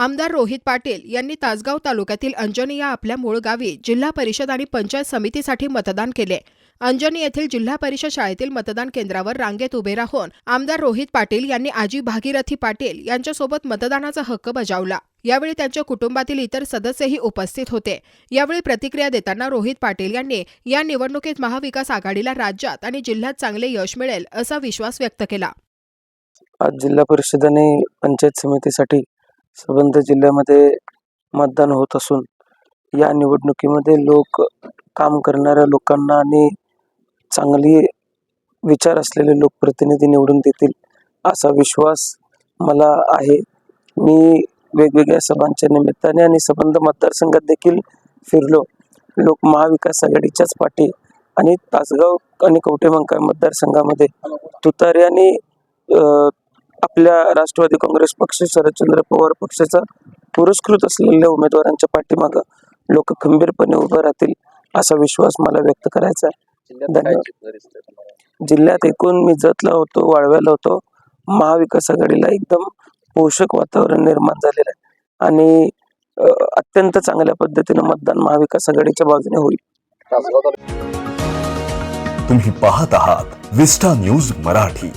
आमदार रोहित पाटील यांनी तासगाव तालुक्यातील अंजनी या आपल्या मूळ गावी जिल्हा परिषद आणि पंचायत समितीसाठी मतदान केले. अंजनी येथील जिल्हा परिषद शाळेतील मतदान केंद्रावर रांगेत उभे राहून आमदार रोहित पाटील यांनी आजी भागीरथी पाटील यांच्यासोबत मतदानाचा हक्क बजावला. यावेळी त्यांच्या कुटुंबातील इतर सदस्यही उपस्थित होते. यावेळी प्रतिक्रिया देताना रोहित पाटील यांनी या निवडणुकीत महाविकास आघाडीला राज्यात आणि जिल्ह्यात चांगले यश मिळेल असा विश्वास व्यक्त केला. आज जिल्हा परिषद आणि पंचायत समितीसाठी सबंध जिल्ह्यामध्ये मतदान होत असून या निवडणुकीमध्ये लोक काम करणाऱ्या लोकांना आणि चांगली विचार असलेले लोकप्रतिनिधी निवडून देतील असा विश्वास मला आहे. मी वेगवेगळ्या सभांच्या निमित्ताने आणि संबंध मतदारसंघात देखील फिरलो. लोक महाविकास आघाडीच्याच पाठी आणि तासगाव आणि कवटेमंका मतदारसंघामध्ये तुतारे आणि आपल्या राष्ट्रवादी काँग्रेस पक्ष शरदचंद्र पवार पक्षाचा पुरस्कृत असलेल्या उमेदवारांच्या पाठीमागं लोक खंबीरपणे उभं राहतील असा विश्वास मला व्यक्त करायचा आहे. धन्यवाद. जिल्ह्यात एकूण मी जतला होतो वाळव्याला होतो महाविकास आघाडीला एकदम पोषक वातावरण निर्माण झालेलं आहे. आणि अत्यंत चांगल्या पद्धतीनं मतदान महाविकास आघाडीच्या बाजूने होईल. तुम्ही पाहत आहात विस्टा न्यूज मराठी.